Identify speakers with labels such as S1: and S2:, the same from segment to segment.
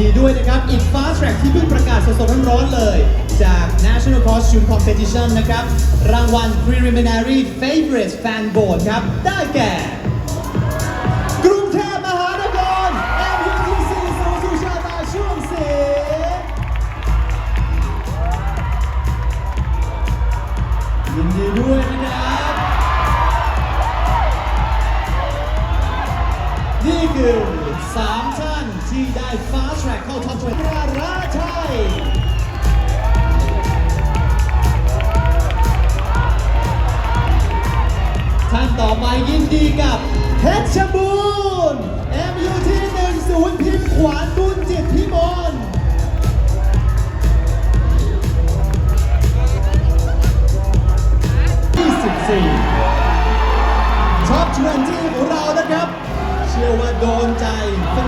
S1: ดีด้วยนะครับ อีก Fast Track ที่เพิ่งประกาศสดๆร้อนๆเลย จาก National Costume Competition นะครับ รางวัล Preliminary Favorite Fan Vote ครับ ได้แก่ ต่อไปยินดีกับเพชรบูรณ์ MUT 10พิมพ์ขวานบุญจิตพิมล24ท็อป20ของเรานะครับ เชื่อว่าโดนใจ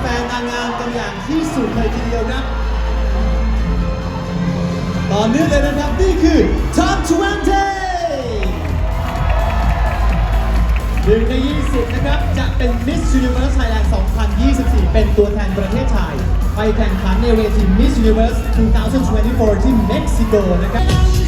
S1: แฟนๆนางงามกันอย่างที่สุดเลยทีเดียวครับต่อเนื่องเลยนะครับ นี่คือท็อป20 นึ่งใน20นะครับ จะเป็น Miss Universe Thailand 2024 เป็นตัวแทนประเทศไทย ไปแข่งขันในเวที Miss Universe 2024 ที่เม็กซิโกนะครับ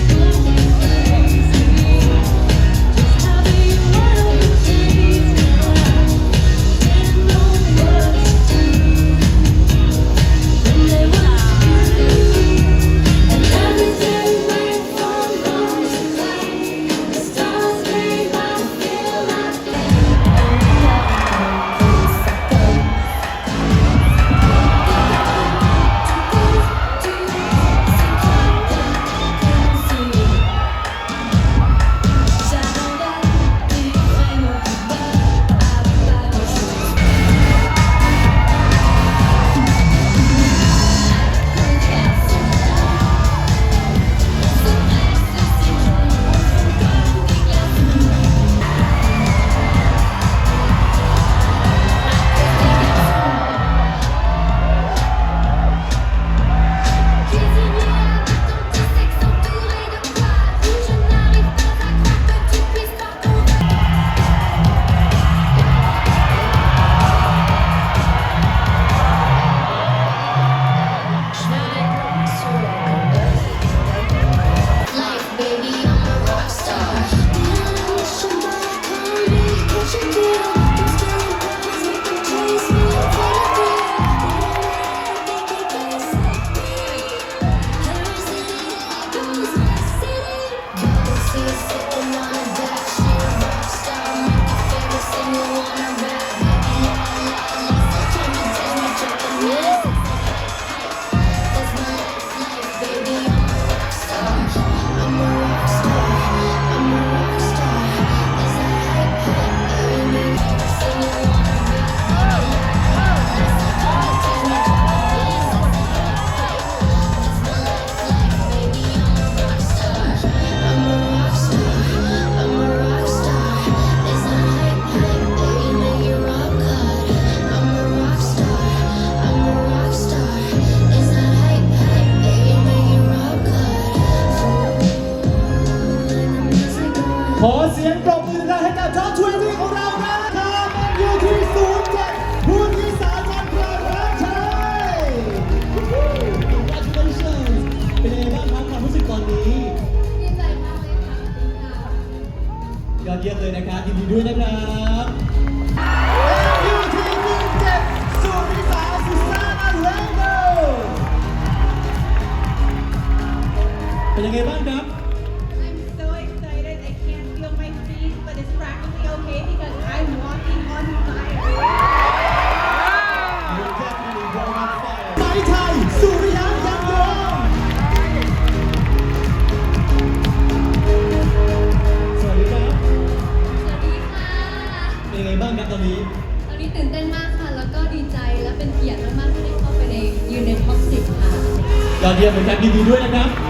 S1: ยังไงบ้างครับ
S2: I'm so excited. I can't feel my feet, but it's practically okay because I'm walking on fire.
S1: You're definitely going on fire ไม้ไทยสุริยันยังยงสวัสดีครับ
S3: สวัสดีค่ะ
S1: เป็นยังไงบ้างครับตอนนี้
S3: ตอนนี้ตื่นเต้นมากค่ะ แล้วก็ดีใจและเป็นเกียรติมากๆที่ได้เข้าไปในยืนในท็อป10ค่ะ
S1: ยอดเยี่ยมเลยครับยินดีด้วยนะครับ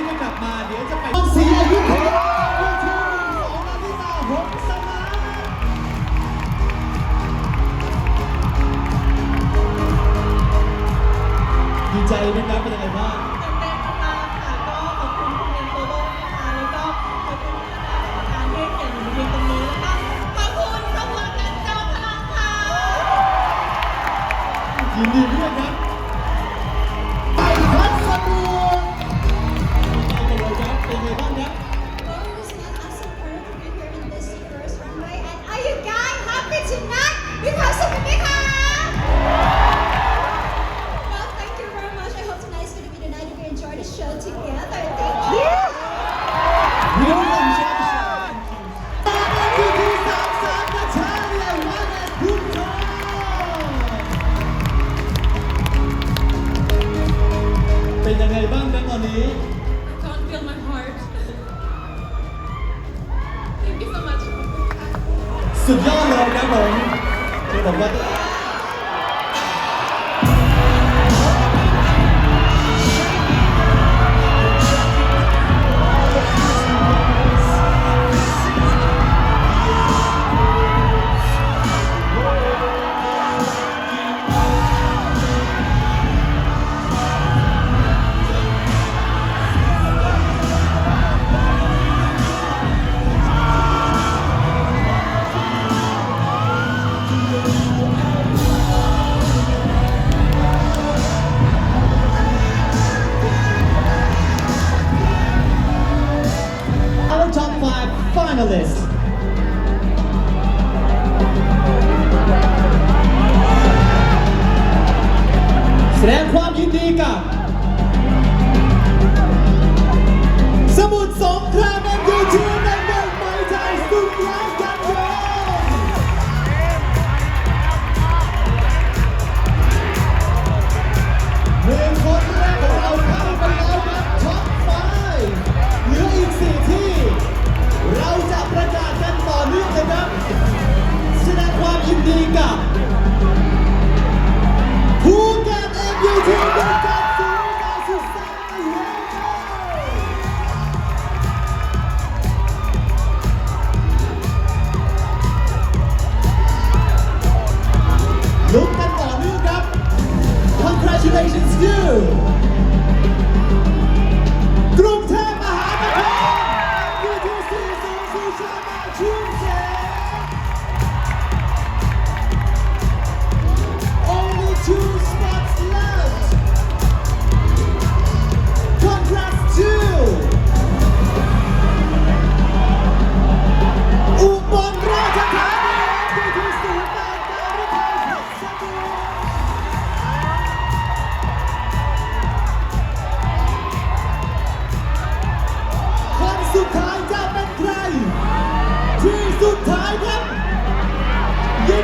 S1: ยินดีด้วยครับ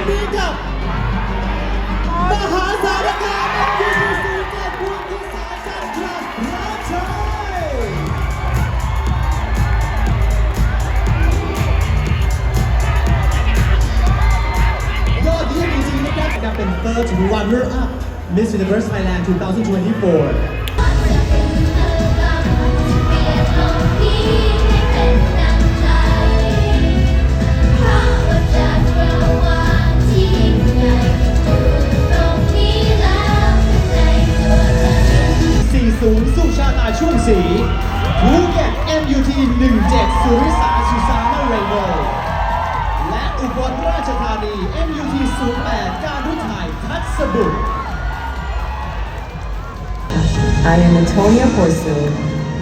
S1: นี้กับ
S2: มหา
S1: สารคามที่กับคุณที่สาชันคลับรัชัยยอดเยี่ยมจริงๆนะครับจะเป็น First Runner Up Miss Universe Thailand 2024
S4: I am Antonia Horsu,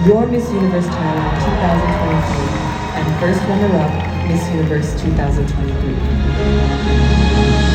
S4: your Miss Universe Thailand 2023 and first runner-up Miss Universe 2023.